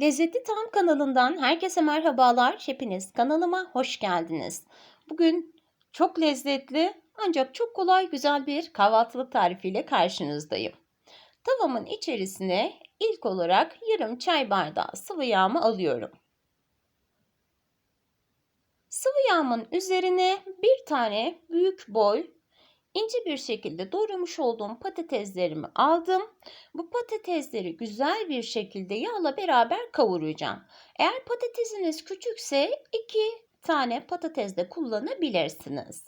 Lezzetli Tam kanalından herkese merhabalar. Hepiniz kanalıma hoş geldiniz. Bugün çok lezzetli ancak çok kolay güzel bir kahvaltılık tarifiyle karşınızdayım. Tavamın içerisine ilk olarak yarım çay bardağı sıvı yağımı alıyorum. Sıvı yağımın üzerine bir tane büyük boy ince bir şekilde doğramış olduğum patateslerimi aldım. Bu patatesleri güzel bir şekilde yağla beraber kavuracağım. Eğer patatesiniz küçükse iki tane patates de kullanabilirsiniz.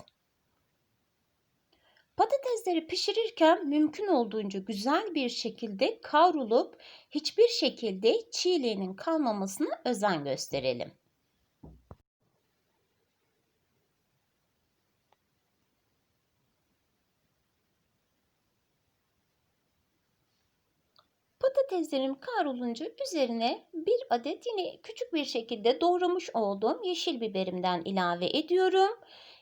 Patatesleri pişirirken mümkün olduğunca güzel bir şekilde kavrulup hiçbir şekilde çiğliğinin kalmamasına özen gösterelim. Patateslerim kavrulunca üzerine bir adet yine küçük bir şekilde doğramış olduğum yeşil biberimden ilave ediyorum.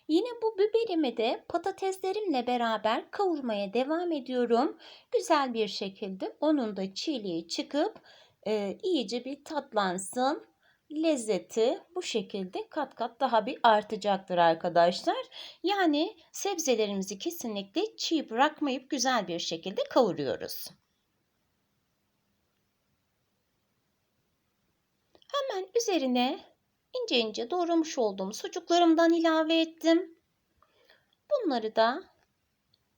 Yine bu biberimi de patateslerimle beraber kavurmaya devam ediyorum. Güzel bir şekilde onun da çiğliği çıkıp e, iyice bir tatlansın. Lezzeti bu şekilde kat kat daha bir artacaktır arkadaşlar. Yani sebzelerimizi kesinlikle çiğ bırakmayıp güzel bir şekilde kavuruyoruz. Hemen üzerine ince ince doğramış olduğum sucuklarımdan ilave ettim. Bunları da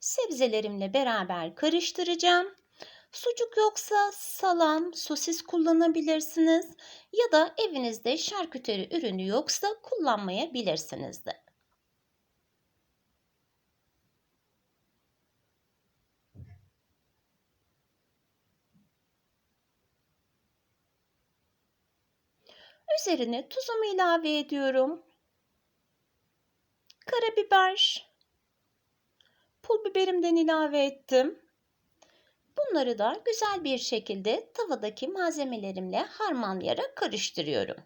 sebzelerimle beraber karıştıracağım. Sucuk yoksa salam, sosis kullanabilirsiniz ya da evinizde şarküteri ürünü yoksa kullanmayabilirsiniz de. Üzerine tuzumu ilave ediyorum. Karabiber, pul biberimden ilave ettim. Bunları da güzel bir şekilde tavadaki malzemelerimle harmanlayarak karıştırıyorum.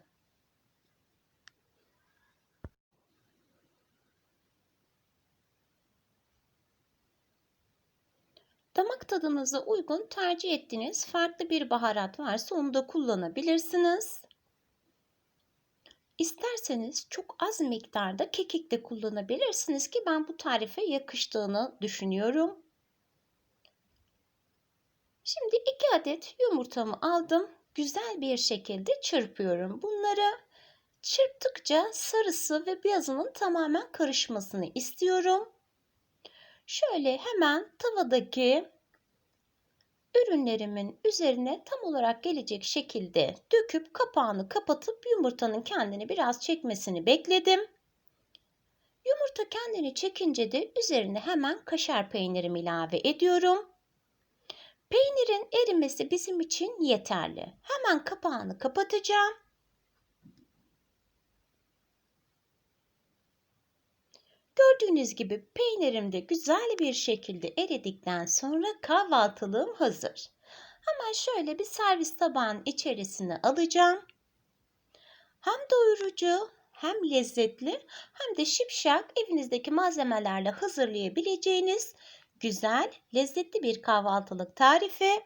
Damak tadınıza uygun tercih ettiğiniz farklı bir baharat varsa onu da kullanabilirsiniz. İsterseniz çok az miktarda kekik de kullanabilirsiniz ki ben bu tarife yakıştığını düşünüyorum. Şimdi iki adet yumurtamı aldım. Güzel bir şekilde çırpıyorum. Bunları çırptıkça sarısı ve beyazının tamamen karışmasını istiyorum. Şöyle hemen tavadaki ürünlerimin üzerine tam olarak gelecek şekilde döküp kapağını kapatıp yumurtanın kendini biraz çekmesini bekledim. Yumurta kendini çekince de üzerine hemen kaşar peynirimi ilave ediyorum. Peynirin erimesi bizim için yeterli. Hemen kapağını kapatacağım. Gördüğünüz gibi peynirim de güzel bir şekilde eridikten sonra kahvaltılığım hazır. Hemen şöyle bir servis tabağının içerisine alacağım. Hem doyurucu hem lezzetli hem de şipşak evinizdeki malzemelerle hazırlayabileceğiniz güzel, lezzetli bir kahvaltılık tarifi.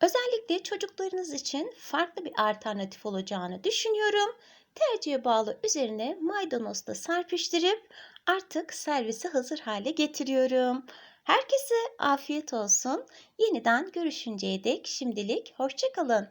Özellikle çocuklarınız için farklı bir alternatif olacağını düşünüyorum. Tercihe bağlı üzerine maydanoz da serpiştirip artık servise hazır hale getiriyorum. Herkese afiyet olsun. Yeniden görüşünceye dek şimdilik hoşçakalın.